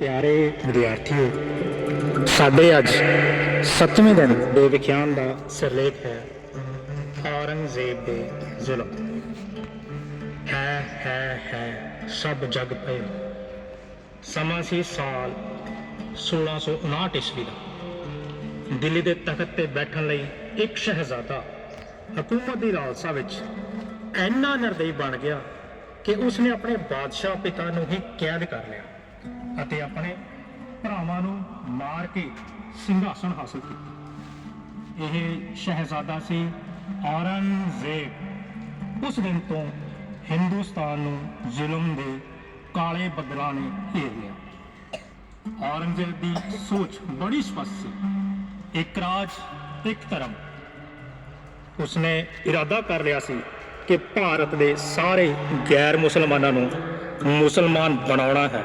ਪਿਆਰੇ ਵਿਦਿਆਰਥੀਓ, ਸਾਡੇ ਅੱਜ ਸੱਤਵੇਂ ਦਿਨ ਦੇ ਵਿਖਿਆਨ ਦਾ ਸਿਰਲੇਖ ਹੈ ਔਰੰਗਜ਼ੇਬ ਦੇ ਜ਼ੁਲਮ। ਹੈ ਹੈ ਹੈ, ਸਭ ਜਗ ਪਏ। ਸਮਾਂ ਸੀ ਸਾਲ 1659 ਈਸਵੀ ਦਾ। ਦਿੱਲੀ ਦੇ ਤਖਤ ਤੇ ਬੈਠਣ ਲਈ ਇੱਕ ਸ਼ਹਿਜ਼ਾਦਾ ਹਕੂਮਤ ਦੀ ਲਾਲਸਾ ਵਿੱਚ ਇੰਨਾ ਨਿਰਦਈ ਬਣ ਗਿਆ ਕਿ ਉਸਨੇ ਆਪਣੇ ਬਾਦਸ਼ਾਹ ਪਿਤਾ ਨੂੰ ਹੀ ਕੈਦ ਕਰ ਲਿਆ। ਅਤੇ ਆਪਣੇ ਭਰਾਵਾਂ ਨੂੰ ਮਾਰ ਕੇ ਸਿੰਘਾਸਨ ਹਾਸਲ ਕੀਤਾ। ਇਹ ਸ਼ਹਿਜ਼ਾਦਾ ਸੀ ਔਰੰਗਜ਼ੇਬ। ਉਸ ਦਿਨ ਤੋਂ ਹਿੰਦੁਸਤਾਨ ਨੂੰ ਜ਼ੁਲਮ ਦੇ ਕਾਲੇ ਬੱਦਲਾਂ ਨੇ ਘੇਰ ਲਿਆ। ਔਰੰਗਜ਼ੇਬ ਦੀ ਸੋਚ ਬੜੀ ਸਪਸ਼ਟ ਸੀ। ਇੱਕ ਰਾਜ, ਇੱਕ ਧਰਮ। ਉਸਨੇ ਇਰਾਦਾ ਕਰ ਲਿਆ ਸੀ ਕਿ ਭਾਰਤ ਦੇ ਸਾਰੇ ਗੈਰ ਮੁਸਲਮਾਨਾਂ ਨੂੰ ਮੁਸਲਮਾਨ ਬਣਾਉਣਾ ਹੈ।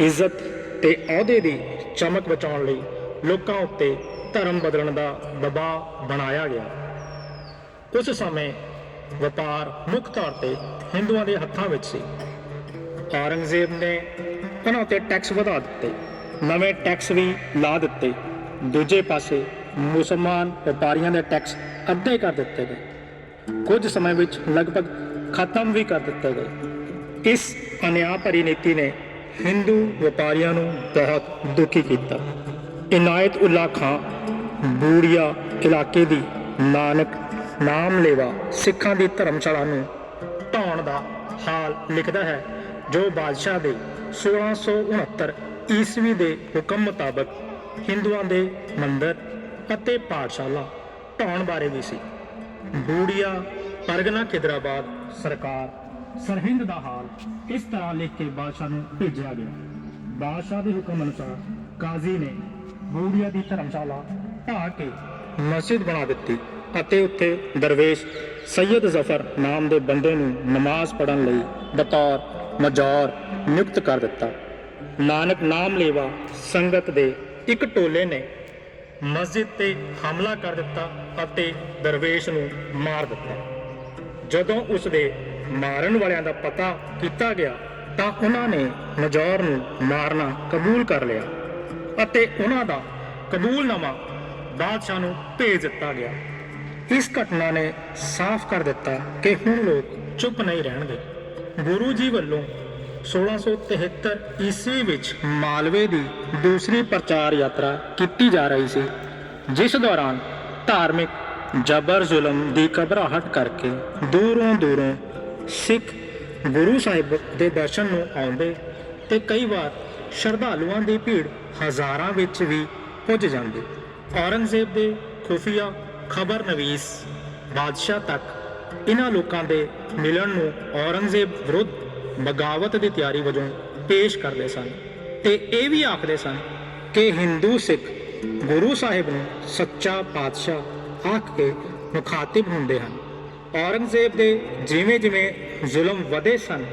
ਇੱਜ਼ਤ ਤੇ ਅਹੁਦੇ ਦੀ ਚਮਕ ਬਚਾਉਣ ਲਈ ਲੋਕਾਂ ਉੱਤੇ ਧਰਮ ਬਦਲਣ ਦਾ ਦਬਾਅ ਬਣਾਇਆ ਗਿਆ। ਉਸ ਸਮੇਂ ਵਪਾਰ ਮੁੱਖ ਤੌਰ ਤੇ ਹਿੰਦੂਆਂ ਦੇ ਹੱਥਾਂ ਵਿੱਚ ਸੀ। ਔਰੰਗਜ਼ੇਬ ਨੇ ਉਹਨਾਂ ਉੱਤੇ ਟੈਕਸ ਵਧਾ ਦਿੱਤੇ, ਨਵੇਂ ਟੈਕਸ ਵੀ ਲਾ ਦਿੱਤੇ। ਦੂਜੇ ਪਾਸੇ ਮੁਸਲਮਾਨ ਵਪਾਰੀਆਂ ਦੇ ਟੈਕਸ ਅੱਧੇ ਕਰ ਦਿੱਤੇ ਗਏ। ਕੁਝ ਸਮੇਂ ਵਿੱਚ ਲਗਭਗ ਖਤਮ ਵੀ ਕਰ ਦਿੱਤੇ ਗਏ। ਇਸ ਅਨਿਆਂ ਭਰੀ ਨੀਤੀ ਨੇ ਹਿੰਦੂ ਵਪਾਰੀਆਂ ਨੂੰ ਬਹੁਤ ਦੁਖੀ ਕੀਤਾ। ਇਨਾਇਤ ਉਲ੍ਹਾ ਖਾਂ, ਬੂੜੀਆ ਇਲਾਕੇ ਦੀ ਨਾਨਕ ਨਾਮ ਲੇਵਾ ਸਿੱਖਾਂ ਦੀ ਧਰਮਸ਼ਾਲਾ ਨੂੰ ਢਾਉਣ ਦਾ ਹਾਲ ਲਿਖਦਾ ਹੈ, ਜੋ ਬਾਦਸ਼ਾਹ ਦੇ 1669 ਈਸਵੀ ਦੇ ਹੁਕਮ ਮੁਤਾਬਕ ਹਿੰਦੂਆਂ ਦੇ ਮੰਦਰ ਅਤੇ ਪਾਠਸ਼ਾਲਾ ਢਾਉਣ ਬਾਰੇ ਵੀ ਸੀ। ਬੂੜੀਆ, ਪਰਗਨਾ ਖਿਦਰਾਬਾਦ ਸਰਕਾਰ ਸਰਹਿੰਦ ਦਾ ਹਾਲ ਇਸ ਤਰ੍ਹਾਂ ਲਿਖ ਕੇ ਬਾਦਸ਼ਾਹ ਨੂੰ ਭੇਜਿਆ ਗਿਆ। ਬਾਦਸ਼ਾਹ ਦੇ ਹੁਕਮ ਅਨੁਸਾਰ ਕਾਜ਼ੀ ਨੇ ਬੂੜੀਆ ਦੀ ਧਰਮਸ਼ਾਲਾ ਢਾਹ ਕੇ ਮਸਜਿਦ ਬਣਾ ਦਿੱਤੀ ਅਤੇ ਉੱਥੇ ਦਰਵੇਸ਼ ਸੈਯਦ ਜ਼ਫਰ ਨਾਮ ਦੇ ਬੰਦੇ ਨੂੰ ਨਮਾਜ਼ ਪੜ੍ਹਨ ਲਈ ਬਤੌਰ, ਮਜੌਰ, ਨਿਯੁਕਤ ਕਰ ਦਿੱਤਾ। ਨਾਨਕ ਨਾਮ ਲੇਵਾ ਸੰਗਤ ਦੇ ਇੱਕ ਟੋਲੇ ਨੇ ਮਸਜਿਦ ਤੇ ਹਮਲਾ ਕਰ ਦਿੱਤਾ ਅਤੇ ਦਰਵੇਸ਼ ਨੂੰ ਮਾਰ ਦਿੱਤਾ। ਜਦੋਂ ਉਸ ਦੇ ਮਾਰਨ ਵਾਲਿਆਂ ਦਾ ਪਤਾ ਕੀਤਾ ਗਿਆ ਤਾਂ ਉਹਨਾਂ ਨੇ ਨਜੌਰ ਨੂੰ ਮਾਰਨਾ ਕਬੂਲ ਕਰ ਲਿਆ ਅਤੇ ਉਹਨਾਂ ਦਾ ਕਬੂਲਨਾਮਾ ਬਾਦਸ਼ਾਹ ਨੂੰ ਭੇਜ ਦਿੱਤਾ ਗਿਆ। ਇਸ ਘਟਨਾ ਨੇ ਸਾਫ਼ ਕਰ ਦਿੱਤਾ ਕਿ ਹੁਣ ਲੋਕ ਚੁੱਪ ਨਹੀਂ ਰਹਿਣਗੇ। ਗੁਰੂ ਜੀ ਵੱਲੋਂ 1673 ਈਸਵੀ ਵਿੱਚ ਮਾਲਵੇ ਦੀ ਦੂਸਰੀ ਪ੍ਰਚਾਰ ਯਾਤਰਾ ਕੀਤੀ ਜਾ ਰਹੀ ਸੀ, ਜਿਸ ਦੌਰਾਨ ਧਾਰਮਿਕ ਜਬਰ ਜ਼ੁਲਮ ਦੀ ਘਬਰਾਹਟ ਕਰਕੇ ਦੂਰੋਂ ਦੂਰੋਂ ਸਿੱਖ ਗੁਰੂ ਸਾਹਿਬ ਦੇ ਦਰਸ਼ਨ ਨੂੰ ਆਉਂਦੇ ਤੇ ਕਈ ਵਾਰ ਸ਼ਰਧਾਲੂਆਂ ਦੀ ਭੀੜ ਹਜ਼ਾਰਾਂ ਵਿੱਚ ਵੀ ਪੁੱਜ ਜਾਂਦੀ। ਔਰੰਗਜ਼ੇਬ ਦੇ ਖੁਫੀਆ ਖਬਰਨਵੀਸ ਬਾਦਸ਼ਾਹ ਤੱਕ ਇਹਨਾਂ ਲੋਕਾਂ ਦੇ ਮਿਲਣ ਨੂੰ ਔਰੰਗਜ਼ੇਬ ਵਿਰੁੱਧ ਬਗਾਵਤ ਦੀ ਤਿਆਰੀ ਵਜੋਂ ਪੇਸ਼ ਕਰਦੇ ਸਨ ਤੇ ਇਹ ਵੀ ਆਖਦੇ ਸਨ ਕਿ ਹਿੰਦੂ ਸਿੱਖ ਗੁਰੂ ਸਾਹਿਬ ਨੂੰ ਸੱਚਾ ਪਾਤਸ਼ਾਹ ਆਖ ਕੇ ਮੁਖਾਤਿਬ ਹੁੰਦੇ ਹਨ। ਔਰੰਗਜ਼ੇਬ ਦੇ ਜਿਵੇਂ ਜਿਵੇਂ ਜ਼ੁਲਮ ਵਧੇ ਸਨ